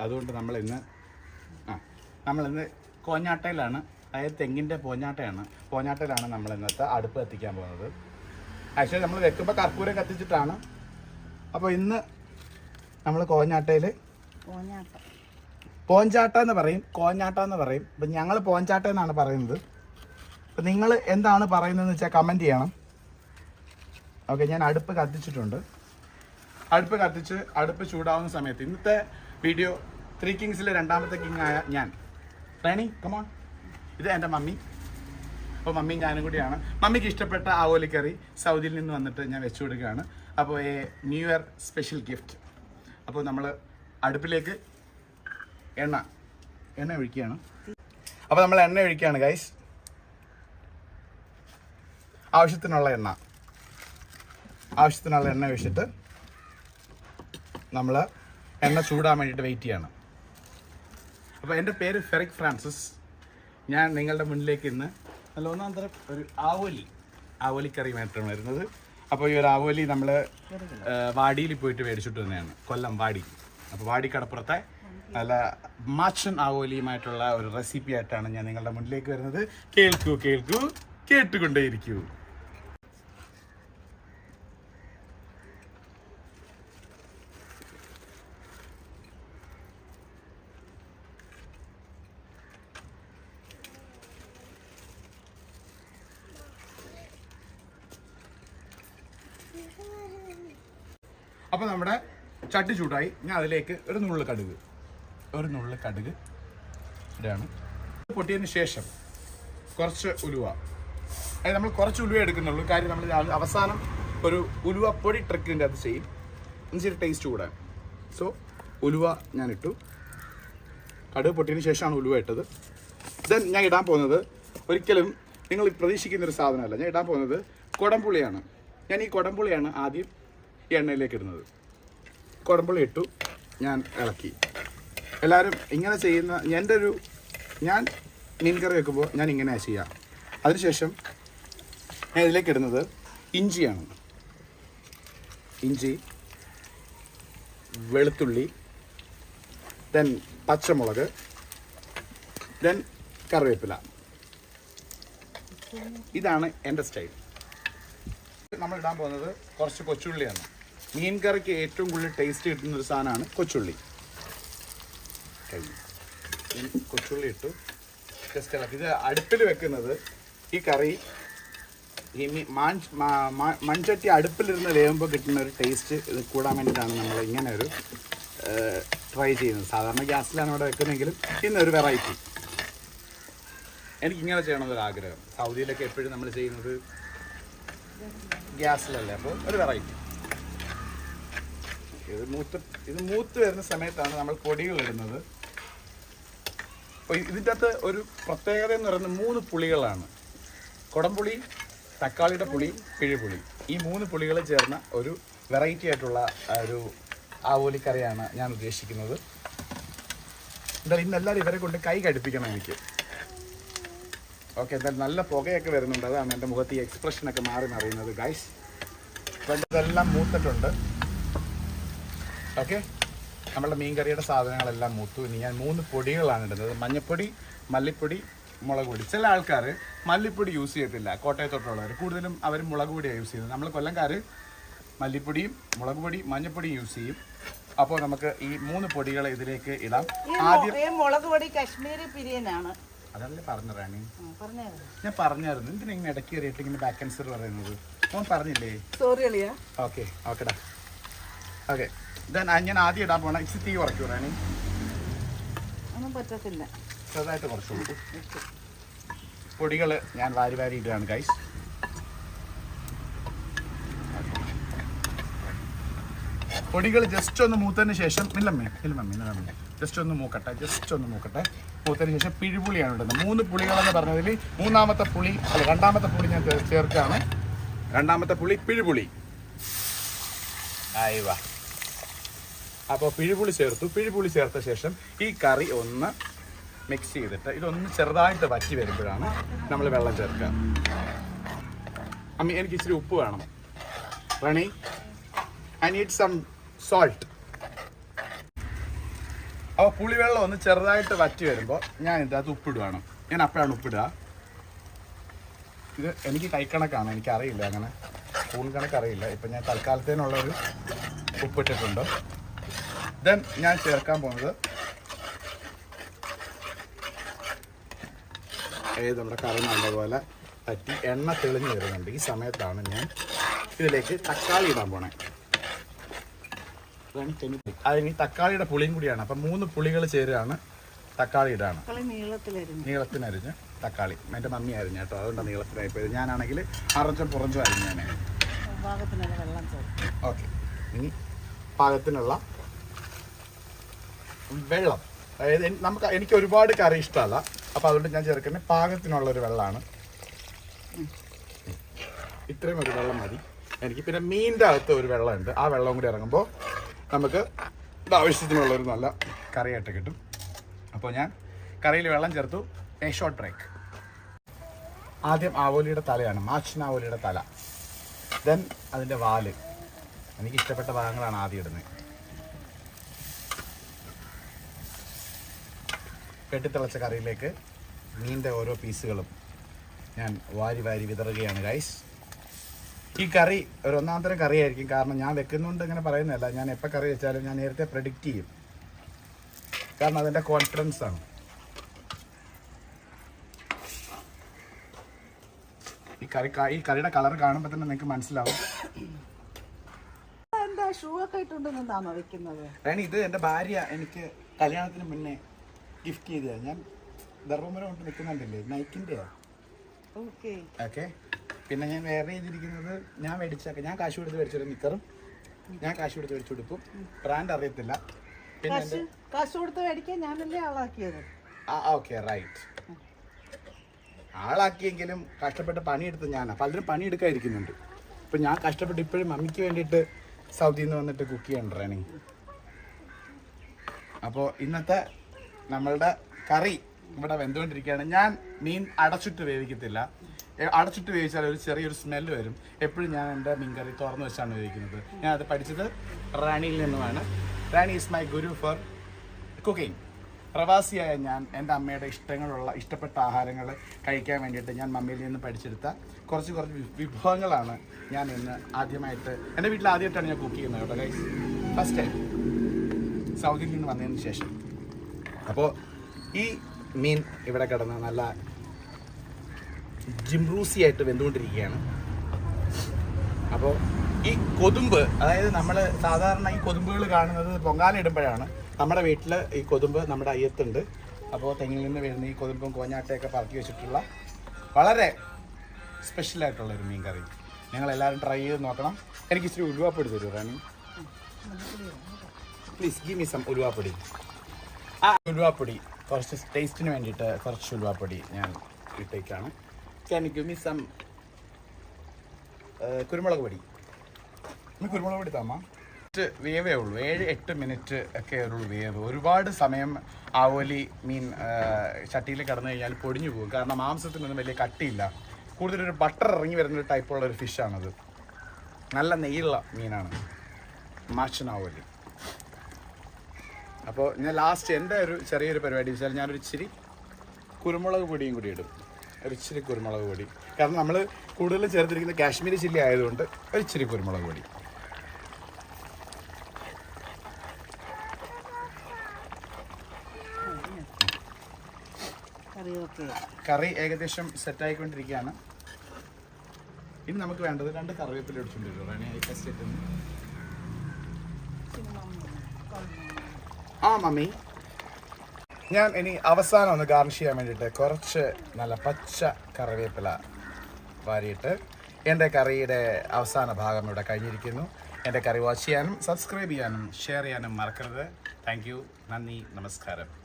അതുകൊണ്ട് നമ്മൾ ഇന്ന് ആ നമ്മളിന്ന് കോഞ്ഞാട്ടയിലാണ്. അതായത് തെങ്ങിന്റെ പോഞ്ഞാട്ടയാണ്. പോഞ്ഞാട്ടയിലാണ് നമ്മൾ ഇന്നത്തെ അടുപ്പ് കത്തിക്കാൻ പോകുന്നത്. ആക്ച്വലി നമ്മൾ വെക്കുമ്പോൾ കർപ്പൂരം കത്തിച്ചിട്ടാണ്. അപ്പോൾ ഇന്ന് നമ്മൾ കോഞ്ഞാട്ടയിൽ കോഞ്ഞാട്ടം. പോഞ്ചാട്ട എന്ന് പറയും കോഞ്ഞാട്ട എന്ന് പറയും. അപ്പം ഞങ്ങൾ പോഞ്ചാട്ട എന്നാണ് പറയുന്നത്. അപ്പം നിങ്ങൾ എന്താണ് പറയുന്നതെന്ന് വെച്ചാൽ കമന്റ് ചെയ്യണം. ഓക്കെ ഞാൻ അടുപ്പ് കത്തിച്ചിട്ടുണ്ട്. അടുപ്പ് കത്തിച്ച് അടുപ്പ് ചൂടാവുന്ന സമയത്ത് ഇന്നത്തെ വീഡിയോ ത്രീ കിങ്സിലെ രണ്ടാമത്തെ കിങ് ആയ ഞാൻ. റേണി കമോൺ ഇത് എന്റെ മമ്മി. അപ്പോൾ മമ്മിയും ഞാനും കൂടിയാണ്. മമ്മിക്ക് ഇഷ്ടപ്പെട്ട ആവോലിക്കറി സൗദിയിൽ നിന്ന് വന്നിട്ട് ഞാൻ വെച്ചു കൊടുക്കുകയാണ്. അപ്പോൾ a new year special gift. അപ്പോൾ നമ്മൾ അടുപ്പിലേക്ക് എണ്ണ. എണ്ണ ഒഴിക്കുകയാണ്. അപ്പോൾ നമ്മൾ എണ്ണ ഒഴിക്കുകയാണ് ഗൈസ് ആവശ്യത്തിനുള്ള എണ്ണ. ആവശ്യത്തിനുള്ള എണ്ണ ഒഴിച്ചിട്ട് നമ്മൾ എണ്ണ ചൂടാൻ വേണ്ടിയിട്ട് വെയിറ്റ് ചെയ്യണം. അപ്പോൾ എന്റെ പേര് ഫെറിക് ഫ്രാൻസിസ്. ഞാൻ നിങ്ങളുടെ മുന്നിലേക്ക് ഇന്ന് നല്ല ഒന്നാം തരം ഒരു ആവോലി ആവോലിക്കറിയുമായിട്ടാണ് വരുന്നത്. അപ്പോൾ ഈ ഒരു ആവോലി നമ്മൾ വാടിയിൽ പോയിട്ട് മേടിച്ചിട്ട് തന്നെയാണ് കൊല്ലം വാടി. അപ്പോൾ വാടി കടപ്പുറത്തെ നല്ല മാച്ചൻ ആവോലിയുമായിട്ടുള്ള ഒരു റെസിപ്പി ആയിട്ടാണ് ഞാൻ നിങ്ങളുടെ മുന്നിലേക്ക് വരുന്നത്. കേൾക്കൂ കേൾക്കൂ കേട്ടുകൊണ്ടേയിരിക്കൂ. അപ്പോൾ നമ്മുടെ ചട്ടി ചൂടായി. ഞാൻ അതിലേക്ക് ഒരു നുള്ളു കടുക്. ഒരു നുള്ളു കടുക് ഇതാണ്. പൊട്ടിയതിന് ശേഷം കുറച്ച് ഉലുവ. അതായത് നമ്മൾ കുറച്ച് ഉലുവ എടുക്കുന്നുള്ളൂ. കാര്യം നമ്മൾ അവസാനം ഒരു ഉലുവ പൊടി ട്രിക്കിന്റെ അത് ചെയ്യും. എന്നിട്ട് ടേസ്റ്റ് കൂടാൻ സോ ഉലുവ ഞാൻ ഇട്ടു. കടുക് പൊട്ടിയതിന് ശേഷമാണ് ഉലുവ ഇട്ടത്. ദെൻ ഞാൻ ഇടാൻ പോകുന്നത് ഒരിക്കലും നിങ്ങൾ പ്രതീക്ഷിക്കുന്ന ഒരു സാധനമല്ല. ഞാൻ ഇടാൻ പോകുന്നത് കുടംപുളിയാണ്. ഞാൻ ഈ കുടംപുളിയാണ് ആദ്യം എണ്ണയിലേക്ക് ഇടുന്നത്. കുടംപുളി ഇട്ടു ഞാൻ ഇളക്കി. എല്ലാവരും ഇങ്ങനെ ചെയ്യുന്ന എന്റെ ഒരു ഞാൻ മീൻ കറി വെക്കുമ്പോൾ ഞാൻ ഇങ്ങനെ ചെയ്യാം. അതിനുശേഷം ഞാൻ ഇതിലേക്ക് ഇടുന്നത് ഇഞ്ചിയാണ്. ഇഞ്ചി വെളുത്തുള്ളി ദെൻ പച്ചമുളക് ദെൻ കറിവേപ്പില. ഇതാണ് എന്റെ സ്റ്റൈൽ. നമ്മൾ ഇടാൻ പോകുന്നത് കുറച്ച് കൊച്ചുള്ളിയാണ്. മീൻ കറിക്ക് ഏറ്റവും കൂടുതൽ ടേസ്റ്റ് കിട്ടുന്ന ഒരു സാധനമാണ് കൊച്ചുള്ളി. കൊച്ചുള്ളി ഇട്ടു. ജസ്റ്റ് ഇത് അടുപ്പിൽ വെക്കുന്നത് ഈ കറി ഈ മാൻ മൺചട്ടി അടുപ്പിലിരുന്ന് വേകുമ്പോൾ കിട്ടുന്ന ഒരു ടേസ്റ്റ് ഇത് കൂടാൻ വേണ്ടിയിട്ടാണ് നമ്മൾ ഇങ്ങനെ ഒരു ട്രൈ ചെയ്യുന്നത്. സാധാരണ ഗ്യാസിലാണ് ഇവിടെ വെക്കുന്നതെങ്കിലും ഇന്നൊരു വെറൈറ്റി എനിക്കിങ്ങനെ ചെയ്യണമെന്നൊരു ആഗ്രഹം സൗദിയിലൊക്കെ എപ്പോഴും നമ്മൾ ചെയ്യുന്നത് ഗ്യാസിലല്ലേ? അപ്പോൾ ഒരു വെറൈറ്റി. ഇത് മൂത്ത് ഇത് മൂത്ത് വരുന്ന സമയത്താണ് നമ്മൾ പൊടികൾ ഇടുന്നത്. ഇതിന്റെ അകത്ത് ഒരു പ്രത്യേകത എന്ന് പറയുന്നത് മൂന്ന് പുളികളാണ്. കുടംപുളി തക്കാളിയുടെ പുളി പിഴിപുളി ഈ മൂന്ന് പുളികൾ ചേർന്ന ഒരു വെറൈറ്റി ആയിട്ടുള്ള ഒരു ആവോലിക്കറിയാണ് ഞാൻ ഉദ്ദേശിക്കുന്നത്. എന്തായാലും ഇന്ന് എല്ലാവരും ഇവരെ കൊണ്ട് കൈ കടുപ്പിക്കണം എനിക്ക്. ഓക്കെ എന്തായാലും നല്ല പുകയൊക്കെ വരുന്നുണ്ട്. അതാണ് എന്റെ മുഖത്ത് ഈ എക്സ്പ്രഷനൊക്കെ മാറി മറിയുന്നത് ഗൈസ് അപ്പം ഇതെല്ലാം മൂത്തിട്ടുണ്ട്. ഓക്കെ നമ്മളുടെ മീൻകറിയുടെ സാധനങ്ങളെല്ലാം മൂത്തു. ഇനി ഞാൻ മൂന്ന് പൊടികളാണ് ഇടുന്നത്. മഞ്ഞപ്പൊടി മല്ലിപ്പൊടി മുളക് പൊടി ചില ആൾക്കാർ മല്ലിപ്പൊടി യൂസ് ചെയ്യത്തില്ല കോട്ടയത്തോട്ടുള്ളവർ. കൂടുതലും അവർ മുളക് പൊടിയാണ് യൂസ് ചെയ്യുന്നത്. നമ്മൾ കൊല്ലംകാർ മല്ലിപ്പൊടിയും മുളക് പൊടി മഞ്ഞപ്പൊടിയും യൂസ് ചെയ്യും. അപ്പോൾ നമുക്ക് ഈ മൂന്ന് പൊടികളെ ഇതിലേക്ക് ഇടാം. ആദ്യം മുളക് പൊടി കശ്മീരി പിരിയനാണ്. അതല്ലേ പറഞ്ഞു റാണി? ഞാൻ പറഞ്ഞായിരുന്നു. എന്തിനാ ഇങ്ങനെ ഇടയ്ക്ക് കയറിയിട്ട് ഇങ്ങനെ ബാക്ക് ആൻസർ പറയുന്നത്? ഓൻ പറഞ്ഞില്ലേ? സോറി അളിയ. ഓക്കെ ഓക്കെടാ ഓക്കെ ഞാൻ ആദ്യം ഇടാൻ പോണ. ഇച്ചിരി തീ കുറയ്ക്കൂ റാണി. ഒന്നും പറ്റത്തില്ല. ചെറുതായിട്ട് കുറച്ചുള്ളൂ പൊടികൾ ഞാൻ വാരി വാരി ഇടുകയാണ് ഗൈസ് പൊടികൾ ജസ്റ്റ് ഒന്ന് മൂത്തതിന് ശേഷം ഇല്ലമ്മേ ഇല്ലമ്മേ ഇല്ലമ്മേ ജസ്റ്റ് ഒന്ന് മൂക്കട്ടെ ജസ്റ്റ് ഒന്ന് മൂക്കട്ടെ. മൂത്തതിന് ശേഷം പിഴിപുളിയാണ് ഇടുന്നത്. മൂന്ന് പുളികളെന്ന് പറഞ്ഞതിൽ മൂന്നാമത്തെ പുളി അല്ല രണ്ടാമത്തെ പുളി ഞാൻ ചേർക്കാണ് രണ്ടാമത്തെ പുളി പിഴിപുളി. ആയി വാ. അപ്പോൾ പിഴിപുളി ചേർത്തു. പിഴിപുളി ചേർത്ത ശേഷം ഈ കറി ഒന്ന് മിക്സ് ചെയ്തിട്ട് ഇതൊന്ന് ചെറുതായിട്ട് വറ്റി വരുമ്പോഴാണ് നമ്മൾ വെള്ളം ചേർക്കുക. അമ്മ എനിക്ക് ഇച്ചിരി ഉപ്പ് വേണം. Rani I need some salt അപ്പോൾ പുളിവെള്ളം ഒന്ന് ചെറുതായിട്ട് വറ്റി വരുമ്പോൾ ഞാൻ ഇതിനകത്ത് ഉപ്പിടുവാണ്. ഞാൻ അപ്പോഴാണ് ഉപ്പിടുക. ഇത് എനിക്ക് കൈക്കണക്കാണ് എനിക്കറിയില്ല അങ്ങനെ. സ്പൂൺ കണക്ക് അറിയില്ല ഇപ്പം ഞാൻ തൽക്കാലത്തേനുള്ളൊരു ഉപ്പിട്ടിട്ടുണ്ട്. ദെൻ ഞാൻ ചേർക്കാൻ പോകുന്നത് ഏത് നമ്മുടെ കറി നല്ലതുപോലെ പറ്റി. എണ്ണ തെളിഞ്ഞു വരുന്നുണ്ട്. ഈ സമയത്താണ് ഞാൻ ഇതിലേക്ക് തക്കാളി ഇടാൻ പോണേ. അതാണ് അതിന് തക്കാളിയുടെ പുളിയും കൂടിയാണ്. അപ്പം മൂന്ന് പുളികൾ ചേരുകയാണ്. തക്കാളി ഇടാണ് നീളത്തിനരിഞ്ഞ് തക്കാളി. എന്റെ മമ്മി അരിഞ്ഞ കേട്ടോ. അതുകൊണ്ട് നീളത്തിനായി പോയത് ഞാനാണെങ്കിൽ അറച്ചും പുറഞ്ചും അരിഞ്ഞാണ് ചേർക്കും. ഓക്കെ. ഇനി പാകത്തിനുള്ള വെള്ളം. അതായത് നമുക്ക് എനിക്ക് ഒരുപാട് കറി ഇഷ്ടമല്ല. അപ്പോൾ അതുകൊണ്ട് ഞാൻ ചേർക്കുന്നത് പാകത്തിനുള്ള ഒരു വെള്ളമാണ്. ഇത്രയും ഒരു വെള്ളം മതി. എനിക്ക് പിന്നെ മീനിന്റെ അകത്ത് ഒരു വെള്ളമുണ്ട്. ആ വെള്ളം കൂടി ഇറങ്ങുമ്പോൾ നമുക്ക് ആവശ്യത്തിനുള്ള ഒരു നല്ല കറിയായിട്ട് കിട്ടും. അപ്പോൾ ഞാൻ കറിയിൽ വെള്ളം ചേർത്തു. എ ഷോർട്ട് ബ്രേക്ക് ആദ്യം ആവോലിയുടെ തലയാണ്. മാച്ചിനാവോലിയുടെ തല. ദെൻ അതിന്റെ വാൽ. എനിക്ക് ഇഷ്ടപ്പെട്ട ഭാഗങ്ങളാണ് ആദ്യം ഇടുന്നത്. കെട്ടിത്തിളച്ച കറിയിലേക്ക് മീന്റെ ഓരോ പീസുകളും ഞാൻ വാരി വാരി വിതറുകയാണ് ഗൈസ് ഈ കറി ഒരു ഒന്നാം തരം കറിയായിരിക്കും. കാരണം ഞാൻ വെക്കുന്നുണ്ട് ഇങ്ങനെ പറയുന്നതല്ല. ഞാൻ എപ്പോൾ കറി വെച്ചാലും ഞാൻ നേരത്തെ പ്രഡിക്റ്റ് ചെയ്യും. കാരണം അതിന്റെ കോൺഫിഡൻസ് ആണ്. ഈ കറി ഈ കറിയുടെ കളർ കാണുമ്പോൾ തന്നെ നിങ്ങൾക്ക് മനസ്സിലാവും. റാണി ഇത് എന്റെ ഭാര്യ എനിക്ക് കല്യാണത്തിന് മുന്നേ ഗിഫ്റ്റ് ചെയ്തതാണ് ഞാൻ ധർമ്മപുരം കൊണ്ട് നിൽക്കുന്നുണ്ടല്ലേ നൈക്കിന്റെയാ ഓക്കെ ഓക്കെ പിന്നെ ഞാൻ വേറെ ചെയ്തിരിക്കുന്നത് ഞാൻ മേടിച്ചൊക്കെ ഞാൻ കാശ് കൊടുത്ത് മേടിച്ചൊരു നിക്കറും. ഞാൻ കാശ് കൊടുത്ത് മേടിച്ചു കൊടുക്കും ബ്രാൻഡ് അറിയത്തില്ല. പിന്നെ കാശ് കാശ് കൊടുത്ത് മേടിക്കാൻ ഞാനല്ലേ ആളാക്കിയത്? ആ ഓക്കെ റൈറ്റ് ആളാക്കിയെങ്കിലും കഷ്ടപ്പെട്ട് പണിയെടുത്ത് ഞാനാണ് പലരും പണിയെടുക്കാതിരിക്കുന്നുണ്ട്. ഇപ്പം ഞാൻ കഷ്ടപ്പെട്ട് ഇപ്പോഴും മമ്മിക്ക് വേണ്ടിയിട്ട് സൗദിയിൽ നിന്ന് വന്നിട്ട് കുക്ക് ചെയ്യണ്ട അപ്പോ അപ്പോൾ ഇന്നത്തെ നമ്മളുടെ കറി ഇവിടെ വെന്തുകൊണ്ടിരിക്കുകയാണ്. ഞാൻ മീൻ അടച്ചിട്ട് വേവിക്കത്തില്ല. അടച്ചിട്ട് വേവിച്ചാൽ ഒരു ചെറിയൊരു സ്മെല്ല് വരും. എപ്പോഴും ഞാൻ എന്റെ മീൻകറി തുറന്നു വെച്ചാണ് വേവിക്കുന്നത്. ഞാൻ അത് പഠിച്ചത് റാണിയിൽ നിന്നുമാണ്. Rani is my guru for cooking പ്രവാസിയായ ഞാൻ എന്റെ അമ്മയുടെ ഇഷ്ടങ്ങളുള്ള ഇഷ്ടപ്പെട്ട ആഹാരങ്ങൾ കഴിക്കാൻ വേണ്ടിയിട്ട് ഞാൻ മമ്മിയിൽ നിന്ന് പഠിച്ചെടുത്ത കുറച്ച് കുറച്ച് വിഭവങ്ങളാണ് ഞാൻ ഇന്ന് ആദ്യമായിട്ട് എന്റെ വീട്ടിൽ ആദ്യമായിട്ടാണ് ഞാൻ കുക്ക് ചെയ്യുന്നത് കേട്ടോ ഗൈസ് ഫസ്റ്റ് ടൈം സൗദിയിൽ നിന്ന് വന്നതിന് ശേഷം. അപ്പോൾ ഈ മീൻ ഇവിടെ കിടന്ന് നല്ല ജിംറൂസി ആയിട്ട് വെന്തുകൊണ്ടിരിക്കുകയാണ്. അപ്പോൾ ഈ കൊതുമ്പ് അതായത് നമ്മൾ സാധാരണ ഈ കൊതുമ്പുകൾ കാണുന്നത് പൊങ്കാല ഇടുമ്പോഴാണ്. നമ്മുടെ വീട്ടിൽ ഈ കൊതുമ്പ് നമ്മുടെ അയ്യത്തുണ്ട്. അപ്പോൾ തെങ്ങിൽ നിന്ന് വരുന്ന ഈ കൊതുമ്പും കോഞ്ഞാട്ടയൊക്കെ പറക്കി വെച്ചിട്ടുള്ള വളരെ സ്പെഷ്യലായിട്ടുള്ള ഒരു മീൻ കറി നിങ്ങൾ എല്ലാവരും ട്രൈ ചെയ്ത് നോക്കണം. എനിക്ക് ഇച്ചിരി ഉരുവാപ്പൊടി തരൂ Rani. Please give me some ഉരുവാപ്പൊടി ആ ഉരുവാപ്പൊടി കുറച്ച് ടേസ്റ്റിന് വേണ്ടിയിട്ട് കുറച്ച് ഉരുവാപ്പൊടി ഞാൻ ഇട്ടേക്കാണ്. ക്യാൻ ഗിവ് മീ സം കുരുമുളക് പൊടി. നീ കുരുമുളക് പൊടി താമ വേവേ ഉള്ളൂ. ഏഴ് എട്ട് മിനിറ്റ് ഒക്കെ ഉള്ളൂ വേവ്. ഒരുപാട് സമയം ആവോലി മീൻ ചട്ടിയിൽ കടന്നു കഴിഞ്ഞാൽ പൊടിഞ്ഞു പോകും. കാരണം മാംസത്തിനൊന്നും വലിയ കട്ടിയില്ല. കൂടുതലൊരു ബട്ടർ ഇറങ്ങി വരുന്ന ഒരു ടൈപ്പുള്ള ഒരു ഫിഷാണത് നല്ല നെയ്യുള്ള മീനാണ്. മാച്ചനാവോലി അപ്പോൾ ഞാൻ ലാസ്റ്റ് എന്റെ ഒരു ചെറിയൊരു പരിപാടി വെച്ചാൽ ഞാനൊരു ഇച്ചിരി കുരുമുളക് പൊടിയും കൂടി ഇടും. ഒരു ഇച്ചിരി കുരുമുളക് പൊടി. കാരണം നമ്മൾ കൂടുതലും ചേർത്തിരിക്കുന്ന കാശ്മീരി ചില്ലി ആയതുകൊണ്ട് ഒരിച്ചിരി കുരുമുളക് പൊടി. കറി ഏകദേശം സെറ്റായിക്കൊണ്ടിരിക്കുകയാണ്. ഇനി നമുക്ക് വേണ്ടത് രണ്ട് കറിവേപ്പില ഇടിച്ചുകൊണ്ടിരിക്കും റാണി ആ മമ്മി. ഞാൻ ഇനി അവസാനം ഒന്ന് ഗാർണിഷ് ചെയ്യാൻ വേണ്ടിയിട്ട് കുറച്ച് നല്ല പച്ച കറിവേപ്പില വാരിയിട്ട് എന്റെ കറിയുടെ അവസാന ഭാഗം ഇവിടെ കഴിഞ്ഞിരിക്കുന്നു. എന്റെ കറി വാച്ച് ചെയ്യാനും സബ്സ്ക്രൈബ് ചെയ്യാനും ഷെയർ ചെയ്യാനും മറക്കരുത്. താങ്ക് നന്ദി. നമസ്കാരം.